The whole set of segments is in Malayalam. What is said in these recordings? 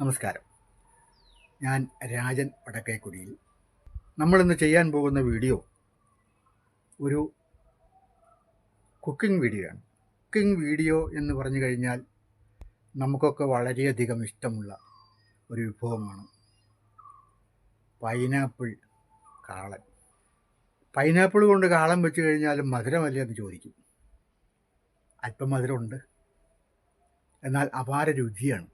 നമസ്കാരം. ഞാൻ രാജൻ വടക്കേക്കുടിയിൽ. നമ്മളിന്ന് ചെയ്യാൻ പോകുന്ന വീഡിയോ ഒരു കുക്കിംഗ് വീഡിയോ ആണ്. കുക്കിംഗ് വീഡിയോ എന്ന് പറഞ്ഞു കഴിഞ്ഞാൽ നമുക്കൊക്കെ വളരെയധികം ഇഷ്ടമുള്ള ഒരു വിഭവമാണ് പൈനാപ്പിൾ കാളൻ. പൈനാപ്പിൾ കൊണ്ട് കാളൻ വെച്ച് കഴിഞ്ഞാൽ മധുരമല്ലേ എന്ന് ചോദിക്കും. അല്പം മധുരമുണ്ട്. എന്നാൽ അപാര രുചിയാണ്.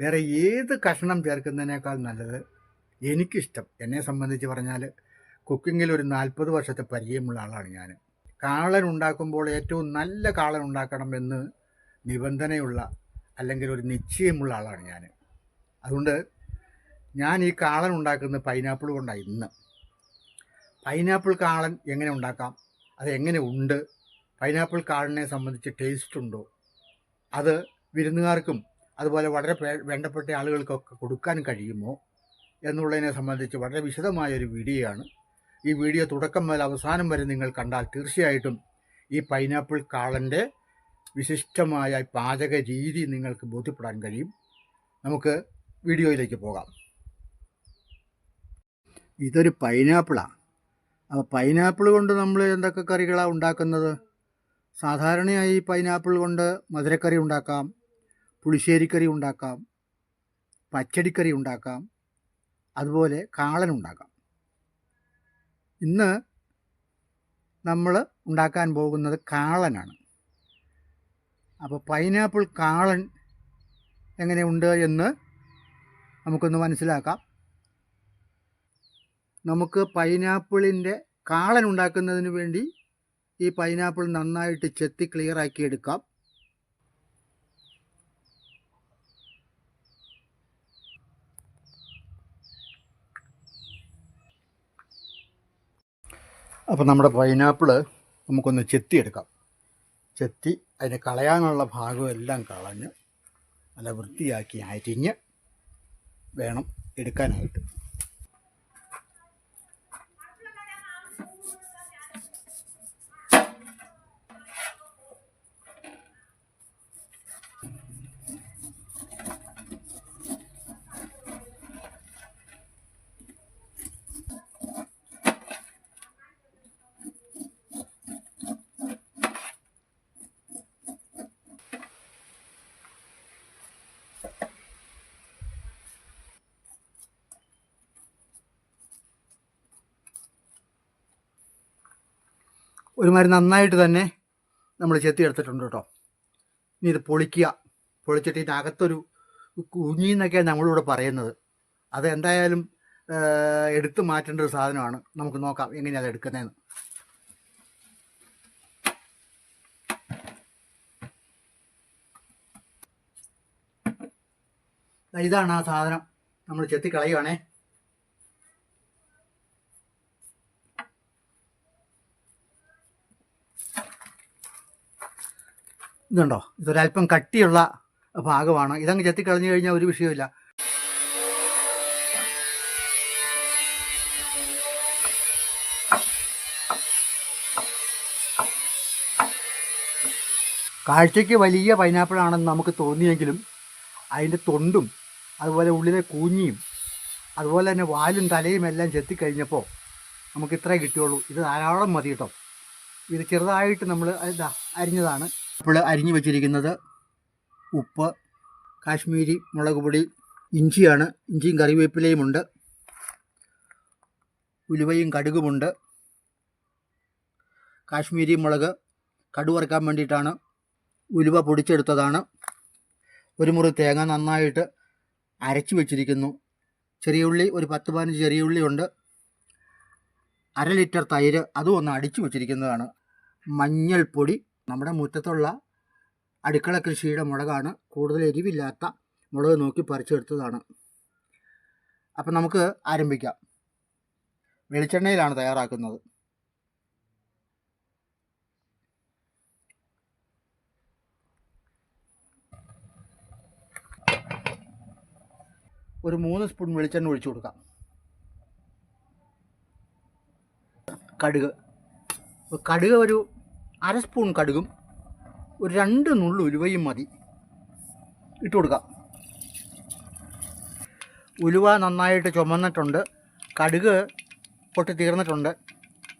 വേറെ ഏത് കഷ്ണം ചേർക്കുന്നതിനേക്കാൾ നല്ലത്? എനിക്കിഷ്ടം. എന്നെ സംബന്ധിച്ച് പറഞ്ഞാൽ കുക്കിങ്ങിൽ ഒരു നാൽപ്പത് വർഷത്തെ പരിചയമുള്ള ആളാണ് ഞാൻ കാളൻ ഉണ്ടാക്കുമ്പോൾ ഏറ്റവും നല്ല കാളൻ ഉണ്ടാക്കണമെന്ന് നിബന്ധനയുള്ള അല്ലെങ്കിൽ ഒരു നിശ്ചയമുള്ള ആളാണ് ഞാൻ അതുകൊണ്ട് ഞാൻ ഈ കാളൻ ഉണ്ടാക്കുന്നത് പൈനാപ്പിൾ കൊണ്ടാണ് ഇന്ന്. പൈനാപ്പിൾ കാളൻ എങ്ങനെ ഉണ്ടാക്കാം? അത് എങ്ങനെ ഉണ്ട്? പൈനാപ്പിൾ കാളനെ സംബന്ധിച്ച് ടേസ്റ്റ് ഉണ്ടോ? അത് വിരുന്നുകാർക്കും അതുപോലെ വളരെ വേണ്ടപ്പെട്ട ആളുകൾക്കൊക്കെ കൊടുക്കാൻ കഴിയുമോ എന്നുള്ളതിനെ സംബന്ധിച്ച് വളരെ വിശദമായൊരു വീഡിയോ ആണ് ഈ വീഡിയോ തുടക്കം മുതൽ അവസാനം വരെ നിങ്ങൾ കണ്ടാൽ തീർച്ചയായിട്ടും ഈ പൈനാപ്പിൾ കാളന്റെ വിശിഷ്ടമായ പാചക രീതി നിങ്ങൾക്ക് ബോധ്യപ്പെടാൻ കഴിയും. നമുക്ക് വീഡിയോയിലേക്ക് പോകാം. ഇതൊരു പൈനാപ്പിളാണ് അപ്പോൾ പൈനാപ്പിൾ കൊണ്ട് നമ്മൾ എന്തൊക്കെ കറികളാണ് ഉണ്ടാക്കുന്നത്? സാധാരണയായി പൈനാപ്പിൾ കൊണ്ട് മധുരക്കറി ഉണ്ടാക്കാം. പുളിശ്ശേരിക്കറി ഉണ്ടാക്കാം പച്ചടിക്കറി ഉണ്ടാക്കാം അതുപോലെ കാളൻ ഉണ്ടാക്കാം. ഇന്ന് നമ്മൾ ഉണ്ടാക്കാൻ പോകുന്നത് കാളനാണ്. അപ്പോൾ പൈനാപ്പിൾ കാളൻ എങ്ങനെയുണ്ട് എന്ന് നമുക്കൊന്ന് മനസ്സിലാക്കാം. നമുക്ക് പൈനാപ്പിളിന്റെ കാളൻ ഉണ്ടാക്കുന്നതിന് വേണ്ടി ഈ പൈനാപ്പിൾ നന്നായിട്ട് ചെത്തി ക്ലിയറാക്കി എടുക്കാം. അപ്പോൾ നമ്മുടെ പൈനാപ്പിൾ നമുക്കൊന്ന് ചെത്തിയെടുക്കാം. ചെത്തി അതിനെ കളയാനുള്ള ഭാഗം എല്ലാം കളഞ്ഞ് നല്ല വൃത്തിയാക്കി അരിഞ്ഞ് വേണം എടുക്കാനായിട്ട്. ഒരുമാതിരി നന്നായിട്ട് തന്നെ നമ്മൾ ചെത്തി എടുത്തിട്ടുണ്ട് കേട്ടോ. ഇനി ഇത് പൊളിക്കുക. പൊളിച്ചിട്ട് ഇതിനകത്തൊരു കുഞ്ഞി എന്നൊക്കെയാണ് നമ്മളിവിടെ പറയുന്നത്. അത് എന്തായാലും എടുത്തു മാറ്റേണ്ട ഒരു സാധനമാണ്. നമുക്ക് നോക്കാം എങ്ങനെയാണ് അത് എടുക്കുന്നതെന്ന് ഇതാണ് ആ സാധനം. നമ്മൾ ചെത്തി കളയുവാണേ. ഇതുണ്ടോ? ഇതൊരല്പം കട്ടിയുള്ള ഭാഗമാണ്. ഇതങ്ങ് ചെത്തിക്കളഞ്ഞു കഴിഞ്ഞാൽ ഒരു വിഷയമില്ല കാഴ്ചയ്ക്ക് വലിയ പൈനാപ്പിളാണെന്ന് നമുക്ക് തോന്നിയെങ്കിലും അതിന്റെ തൊണ്ടും അതുപോലെ ഉള്ളിലെ കൂഞ്ഞിയും അതുപോലെ തന്നെ വാലും തലയും എല്ലാം ചെത്തിക്കഴിഞ്ഞപ്പോൾ നമുക്ക് ഇത്രേ കിട്ടിയുള്ളൂ. ഇത് ധാരാളം മതി കേട്ടോ. ഇത് ചെറുതായിട്ട് നമ്മൾ ഇതാ അരിഞ്ഞതാണ്. ഇപ്പോൾ അരിഞ്ഞു വെച്ചിരിക്കുന്നത് ഉപ്പ് കാശ്മീരി മുളക് പൊടി ഇഞ്ചിയാണ്. ഇഞ്ചിയും കറിവേപ്പിലയും ഉണ്ട് ഉലുവയും കടുകുമുണ്ട്. കാശ്മീരി മുളക് കടുവറക്കാൻ വേണ്ടിയിട്ടാണ് ഉലുവ പൊടിച്ചെടുത്തതാണ്. ഒരു മുറി തേങ്ങ നന്നായിട്ട് അരച്ചു വെച്ചിരിക്കുന്നു. ചെറിയ ഉള്ളി ഒരു പത്ത് പതിനഞ്ച് ചെറിയ ഉള്ളി ഉണ്ട്. അര ലിറ്റർ തൈര് അതും ഒന്ന് അടിച്ചു വെച്ചിരിക്കുന്നതാണ്. മഞ്ഞൾപ്പൊടി നമ്മുടെ മുറ്റത്തുള്ള അടുക്കള കൃഷിയുടെ മുളകാണ് കൂടുതൽ എരിവില്ലാത്ത മുളക് നോക്കി പറിച്ചെടുത്തതാണ്. അപ്പം നമുക്ക് ആരംഭിക്കാം. വെളിച്ചെണ്ണയിലാണ് തയ്യാറാക്കുന്നത്. ഒരു മൂന്ന് സ്പൂൺ വെളിച്ചെണ്ണ ഒഴിച്ചു കൊടുക്കാം. കടുക്. കടുക് ഒരു അര സ്പൂൺ കടുകും ഒരു രണ്ട് നുള്ളു ഉലുവയും മതി. ഇട്ട് കൊടുക്കാം. ഉലുവ നന്നായിട്ട് ചുമന്നിട്ടുണ്ട്. കടുക് പൊട്ടി തീർന്നിട്ടുണ്ട്.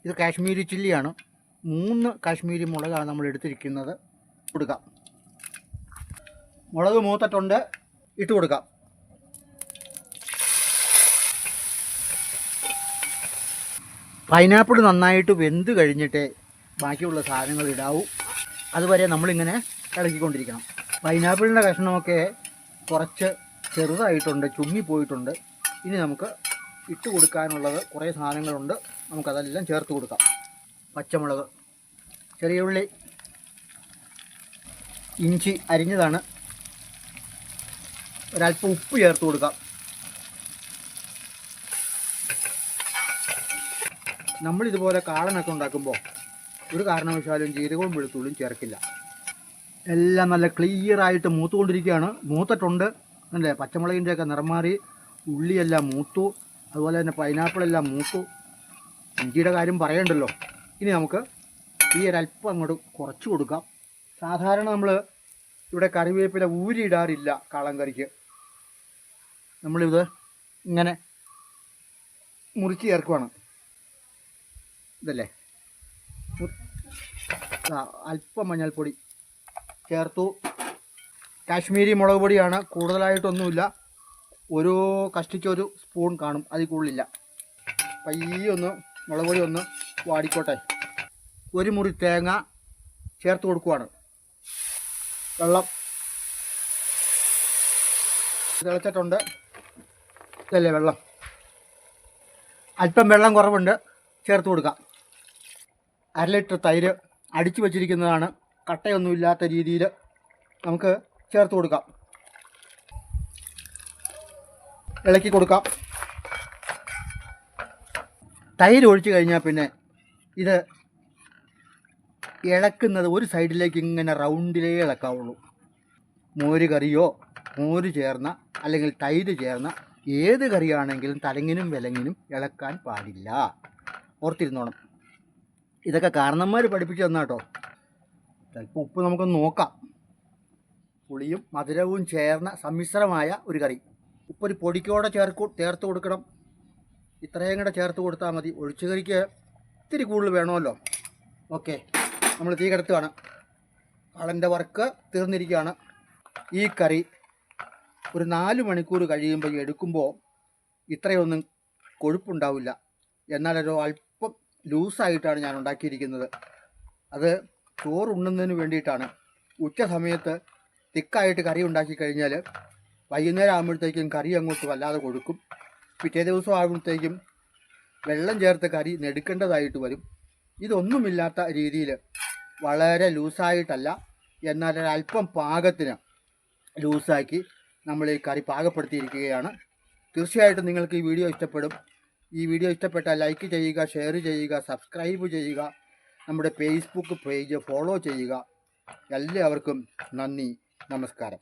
ഇത് കാശ്മീരി ചില്ലിയാണ്. മൂന്ന് കാശ്മീരി മുളകാണ് നമ്മൾ എടുത്തിരിക്കുന്നത്. കൊടുക്കാം. മുളക് മൂത്തിട്ടുണ്ട്. ഇട്ട് കൊടുക്കാം. പൈനാപ്പിൾ നന്നായിട്ട് വെന്ത് കഴിഞ്ഞിട്ടേ ബാക്കിയുള്ള സാധനങ്ങൾ ഇടാവും. അതുവരെ നമ്മളിങ്ങനെ ഇളക്കിക്കൊണ്ടിരിക്കണം പൈനാപ്പിളിന്റെ കഷ്ണമൊക്കെ കുറച്ച് ചെറുതായിട്ടുണ്ട് ചുങ്ങിപ്പോയിട്ടുണ്ട് ഇനി നമുക്ക് ഇട്ട് കൊടുക്കാനുള്ളത് കുറേ സാധനങ്ങളുണ്ട്. നമുക്കതെല്ലാം ചേർത്ത് കൊടുക്കാം. പച്ചമുളക് ചെറിയ ഉള്ളി ഇഞ്ചി അരിഞ്ഞതാണ്. ഒരല്പം ഉപ്പ് ചേർത്ത് കൊടുക്കാം. നമ്മളിതുപോലെ കാളനൊക്കെ ഉണ്ടാക്കുമ്പോൾ ഒരു കാരണവശാലും ജീരകവും വെളുത്തുള്ളിയും ചേർക്കില്ല. എല്ലാം നല്ല ക്ലിയർ ആയിട്ട് മൂത്തുകൊണ്ടിരിക്കുകയാണ്. മൂത്തിട്ടുണ്ട്. അല്ലേ പച്ചമുളകിന്റെയൊക്കെ നിറം മാറി. ഉള്ളിയെല്ലാം മൂത്തു. അതുപോലെ തന്നെ പൈനാപ്പിളെല്ലാം മൂത്തു. ഇഞ്ചിയുടെ കാര്യം പറയണ്ടല്ലോ. ഇനി നമുക്ക് ഈ ഒരല്പം അങ്ങോട്ട് കുറച്ച് കൊടുക്കാം. സാധാരണ നമ്മൾ ഇവിടെ കറിവേപ്പില ഊരിയിടാറില്ല കാളം കറിക്ക് നമ്മളിത് ഇങ്ങനെ മുറിച്ച് ചേർക്കുവാണ്. ഇതല്ലേ? അല്പം മഞ്ഞൾപ്പൊടി ചേർത്തു. കാശ്മീരി മുളക് പൊടിയാണ്. കൂടുതലായിട്ടൊന്നുമില്ല. ഒരു കഷ്ടിച്ചൊരു സ്പൂൺ കാണും. അതിൽ കൂടുതലില്ല. പയ്യെ ഒന്ന് മുളക് പൊടി ഒന്ന് വാടിക്കോട്ടെ. ഒരു മുറി തേങ്ങ ചേർത്ത് കൊടുക്കുവാണ്. വെള്ളം. തിളച്ചിട്ടുണ്ട്. ഇതല്ലേ വെള്ളം? അല്പം വെള്ളം കുറവുണ്ട്. ചേർത്ത് കൊടുക്കാം. അര ലിറ്റർ തൈര് അടിച്ചു വച്ചിരിക്കുന്നതാണ്. കട്ടയൊന്നുമില്ലാത്ത രീതിയിൽ നമുക്ക് ചേർത്ത് കൊടുക്കാം. ഇളക്കി കൊടുക്കാം. തൈര് ഒഴിച്ചു കഴിഞ്ഞാൽ പിന്നെ ഇത് ഇളക്കുന്നത് ഒരു സൈഡിലേക്ക് ഇങ്ങനെ റൗണ്ടിലേ ഇളക്കാവുള്ളൂ. മോര് കറിയോ മോര് ചേർന്ന അല്ലെങ്കിൽ തൈര് ചേർന്ന ഏത് കറിയാണെങ്കിലും തലങ്ങിനും വിലങ്ങിനും ഇളക്കാൻ പാടില്ല. ഓർത്തിരുന്നോണം. ഇതൊക്കെ കാരണന്മാർ പഠിപ്പിച്ചു തന്നാട്ടോ ചിലപ്പോൾ ഉപ്പ് നമുക്ക് നോക്കാം. പുളിയും മധുരവും ചേർന്ന സമ്മിശ്രമായ ഒരു കറി. ഉപ്പൊരു പൊടിക്കോടെ ചേർക്ക് ചേർത്ത് കൊടുക്കണം. ഇത്രയും കൂടെ ചേർത്ത് കൊടുത്താൽ മതി. ഒഴിച്ചു കറിക്ക് ഇത്തിരി കൂടുതൽ വേണമല്ലോ. ഓക്കെ. നമ്മൾ തീ കിടത്തുകയാണ് കളന്റെ വർക്ക് തീർന്നിരിക്കുകയാണ്. ഈ കറി ഒരു നാല് മണിക്കൂർ കഴിയുമ്പോൾ എടുക്കുമ്പോൾ ഇത്രയൊന്നും കൊഴുപ്പുണ്ടാവില്ല. എന്നാലൊരു അല്പം ലൂസായിട്ടാണ് ഞാൻ ഉണ്ടാക്കിയിരിക്കുന്നത് അത് ചോറുണ്ണുന്നതിന് വേണ്ടിയിട്ടാണ്. ഉച്ച സമയത്ത് തിക്കായിട്ട് കറി ഉണ്ടാക്കി കഴിഞ്ഞാൽ വൈകുന്നേരം ആകുമ്പോഴത്തേക്കും കറി അങ്ങോട്ട് വല്ലാതെ കൊടുക്കും പിറ്റേ ദിവസം ആകുമ്പോഴത്തേക്കും വെള്ളം ചേർത്ത് കറി നെടുക്കേണ്ടതായിട്ട് വരും. ഇതൊന്നുമില്ലാത്ത രീതിയിൽ വളരെ ലൂസായിട്ടല്ല എന്നാൽ ഒരല്പം പാകത്തിന് ലൂസാക്കി നമ്മൾ ഈ കറി പാകപ്പെടുത്തിയിരിക്കുകയാണ്. തീർച്ചയായിട്ടും നിങ്ങൾക്ക് ഈ വീഡിയോ ഇഷ്ടപ്പെടും. ഈ വീഡിയോ ഇഷ്ടപ്പെട്ടാൽ ലൈക്ക് ചെയ്യുക ഷെയർ ചെയ്യുക സബ്സ്ക്രൈബ് ചെയ്യുക നമ്മുടെ ഫേസ്ബുക്ക് പേജ് ഫോളോ ചെയ്യുക. എല്ലാവർക്കും നന്ദി നമസ്കാരം.